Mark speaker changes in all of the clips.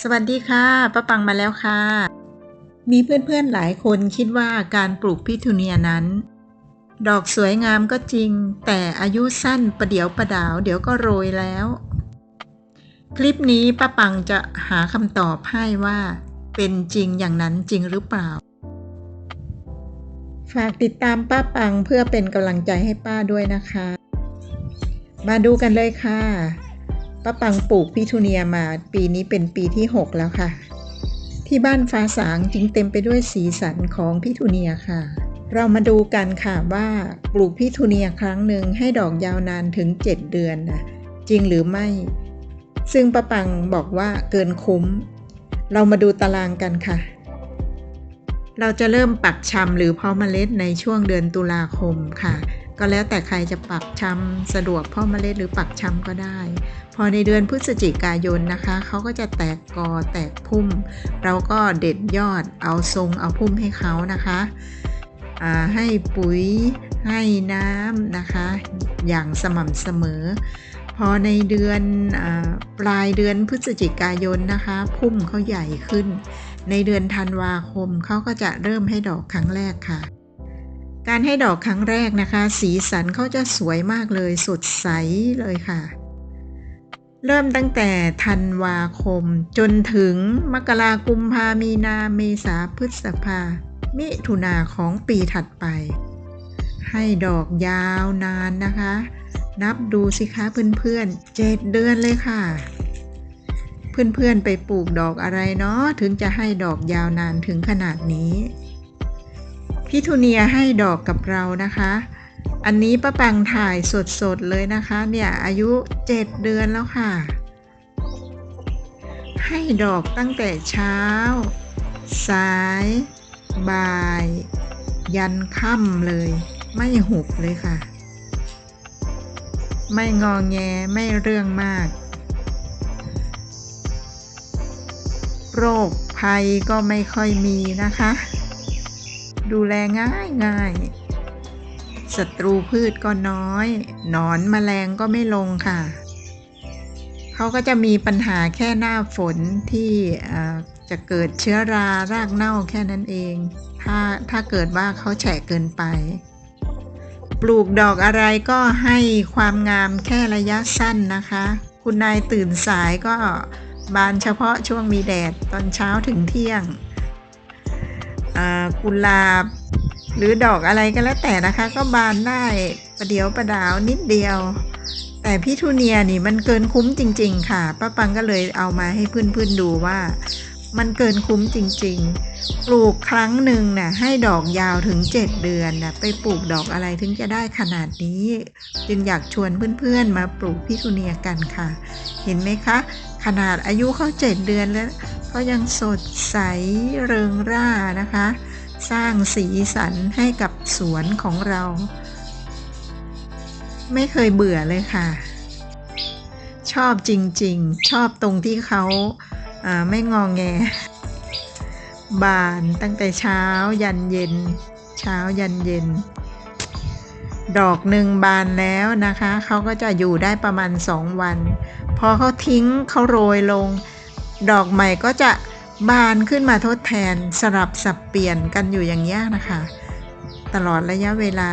Speaker 1: สวัสดีค่ะป้าปังมาแล้วค่ะ มีเพื่อนๆหลายคนคิดว่าการปลูกพิทูเนียนั้น ดอกสวยงามก็จริง แต่อายุสั้นประเดี๋ยวประดาว เดี๋ยวก็โรยแล้ว คลิปนี้ป้าปังจะหาคำตอบให้ว่า เป็นจริงอย่างนั้นจริงหรือเปล่า ฝากติดตามป้าปังเพื่อเป็นกำลังใจให้ป้าด้วยนะคะ มาดูกันเลยค่ะ ป้าปังปลูกพิทูเนียมาปีนี้เป็นปีที่ 6 แล้วค่ะ ที่บ้านฟ้าสางจึงเต็มไปด้วยสีสันของพิทูเนียค่ะ เรามาดูกันค่ะว่าปลูกพิทูเนียครั้งหนึ่งให้ดอกยาวนานถึง 7 เดือนนะจริงหรือไม่ ซึ่งป้าปังบอกว่าเกินคุ้ม เรามาดูตารางกันค่ะ เราจะเริ่มปักชำหรือเพาะเมล็ดในช่วงเดือนตุลาคมค่ะ ก็แล้วแต่ใครจะปักชำสะดวกเพาะเมล็ดหรือปักชำก็ได้ พอในเดือนพฤศจิกายนนะคะเขาก็จะแตกกอแตกพุ่ม เราก็เด็ดยอดเอาทรงเอาพุ่มให้เขานะคะให้ปุ๋ยให้น้ำนะคะ อย่างสม่ำเสมอ พอในเดือนอปลายเดือนพฤศจิกายนนะคะ พุ่มเขาใหญ่ขึ้น ในเดือนธันวาคมเขาก็จะเริ่มให้ดอกครั้งแรกค่ะ การให้ดอกครั้งแรกนะคะ สีสันเขาจะสวยมากเลยสดใสเลยค่ะ เริ่มตั้งแต่ธันวาคม จนถึงมกรากุมภามีนาเมษาพฤษภา มิถุนาของปีถัดไป ให้ดอกยาวนานนะคะ นับดูสิคะเพื่อนๆเจ็ดเดือนเลยค่ะ เพื่อนๆไปปลูกดอกอะไรเนาะถึงจะให้ดอกยาวนานถึงขนาดนี้ พิทูเนียให้ดอกกับเรานะคะ อันนี้ป้าปังถ่ายสดๆเลยนะคะ เนี่ยอายุ 7 เดือนแล้วค่ะ ให้ดอกตั้งแต่เช้า สาย บ่าย ยันค่ำเลย ไม่หุบเลยค่ะ ไม่งองแงไม่เรื่องมาก โรคภัยก็ไม่ค่อยมีนะคะ ดูแลง่ายง่ายศัตรูพืชก็น้อย หนอนมแมลงก็ไม่ลงค่ะ เขาก็จะมีปัญหาแค่หน้าฝนที่จะเกิดเชื้อรารากเน่าแค่นั้นเอง ถ้าถ้าเกิดว่าเขาแฉะเกินไป ปลูกดอกอะไรก็ให้ความงามแค่ระยะสั้นนะคะ คุณนายตื่นสายก็บานเฉพาะช่วงมีแดดตอนเช้าถึงเที่ยง กุหลาบ หรือดอกอะไรก็แล้วแต่นะคะ ก็บานได้ประเดียวประดาวนิดเดียว แต่พิทูเนียนี่มันเกินคุ้มจริง ๆ ค่ะป้าปังก็เลยเอามาให้เพื่อนๆดูว่า มันเกินคุ้มจริง ๆ ปลูกครั้งหนึ่งนะ่ะให้ดอกยาวถึง 7 เดือนนะไปปลูกดอกอะไรถึงจะได้ขนาดนี้ จึงอยากชวนเพื่อนๆมาปลูกพิทูเนียกันค่ะ เห็นไหมคะ ขนาดอายุเขา7เดือนแล้ว ก็ยังสดใสเริงร่านะคะ สร้างสีสันให้กับสวนของเรา ไม่เคยเบื่อเลยค่ะ ชอบจริงๆ ชอบตรงที่เขาไม่งองแง บานตั้งแต่เช้ายันเย็น เช้ายันเย็น ดอกหนึ่งบานแล้วนะคะ เขาก็จะอยู่ได้ประมาณสองวัน พอเขาทิ้งเขาโรยลง ดอกใหม่ก็จะบานขึ้นมาทดแทนสลับสับเปลี่ยนกันอยู่อย่างนี้นะคะ ตลอดระยะเวลา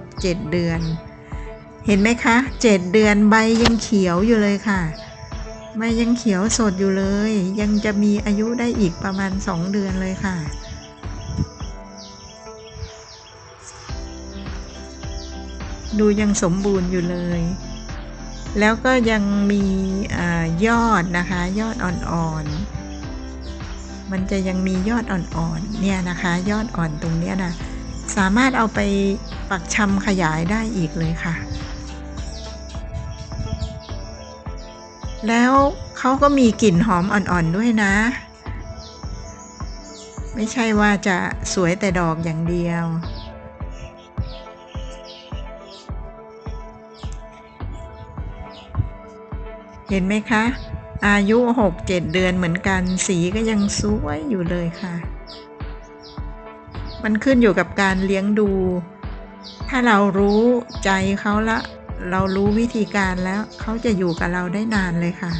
Speaker 1: 6-7 เดือน เห็นไหมคะ 7 เดือนใบยังเขียวอยู่เลยค่ะใบยังเขียวสดอยู่เลย ยังจะมีอายุได้อีกประมาณ 2 เดือนเลยค่ะดูยังสมบูรณ์อยู่เลย แล้วก็ยังมีอยอดนะคะ ยอดอ่อนๆ มันจะยังมียอดอ่อนๆ เนี่ยนะคะ ยอดอ่อนตรงเนี้ยนะสามารถเอาไปปักชำขยายได้อีกเลยค่ะ แล้วเขาก็มีกลิ่นหอมอ่อนๆด้วยนะ ไม่ใช่ว่าจะสวยแต่ดอกอย่างเดียว เห็นไหมคะ อายุหกเจ็ดเดือนเหมือนกัน สีก็ยังสวยอยู่เลยค่ะ มันขึ้นอยู่กับการเลี้ยงดู ถ้าเรารู้ใจเขาละ เรารู้วิธีการแล้วเขาจะอยู่กับเราได้นานเลยค่ะ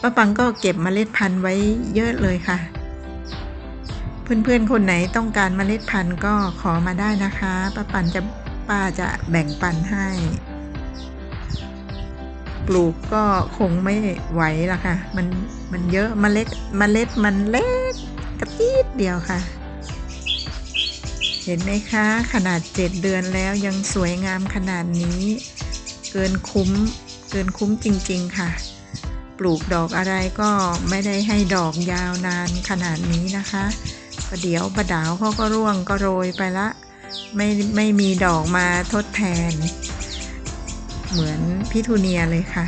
Speaker 1: ป้าปังก็เก็บเมล็ดพันธุ์ไว้เยอะเลยค่ะ เพื่อนๆคนไหนต้องการเมล็ดพันธุ์ก็ขอมาได้นะคะป้าปันจะป้าจะแบ่งปันให้ ปลูกก็คงไม่ไหวละค่ะ มันมันเยอะเมล็ดเมล็ดมันเล็กกระติดเดียวค่ะ เห็นไหมคะ ขนาดเจ็ดเดือนแล้วยังสวยงามขนาดนี้ เกินคุ้มเกินคุ้มจริง ๆค่ะ ปลูกดอกอะไรก็ไม่ได้ให้ดอกยาวนานขนาดนี้นะคะประเดี๋ยวประดาวเขาก็ร่วงก็โรยไปละ ไม่ไม่มีดอกมาทดแทน เหมือนพิทูเนียเลยค่ะ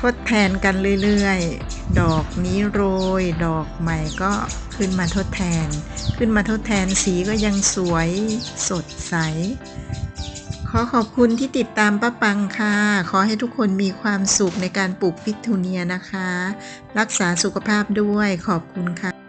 Speaker 1: ทดแทนกันเรื่อยๆ ดอกนี้โรย ดอกใหม่ก็ขึ้นมาทดแทน ขึ้นมาทดแทนสีก็ยังสวยสดใส ขอขอบคุณที่ติดตามป้าปังค่ะ ขอให้ทุกคนมีความสุขในการปลูกพิทูเนียนะคะ รักษาสุขภาพด้วยขอบคุณค่ะ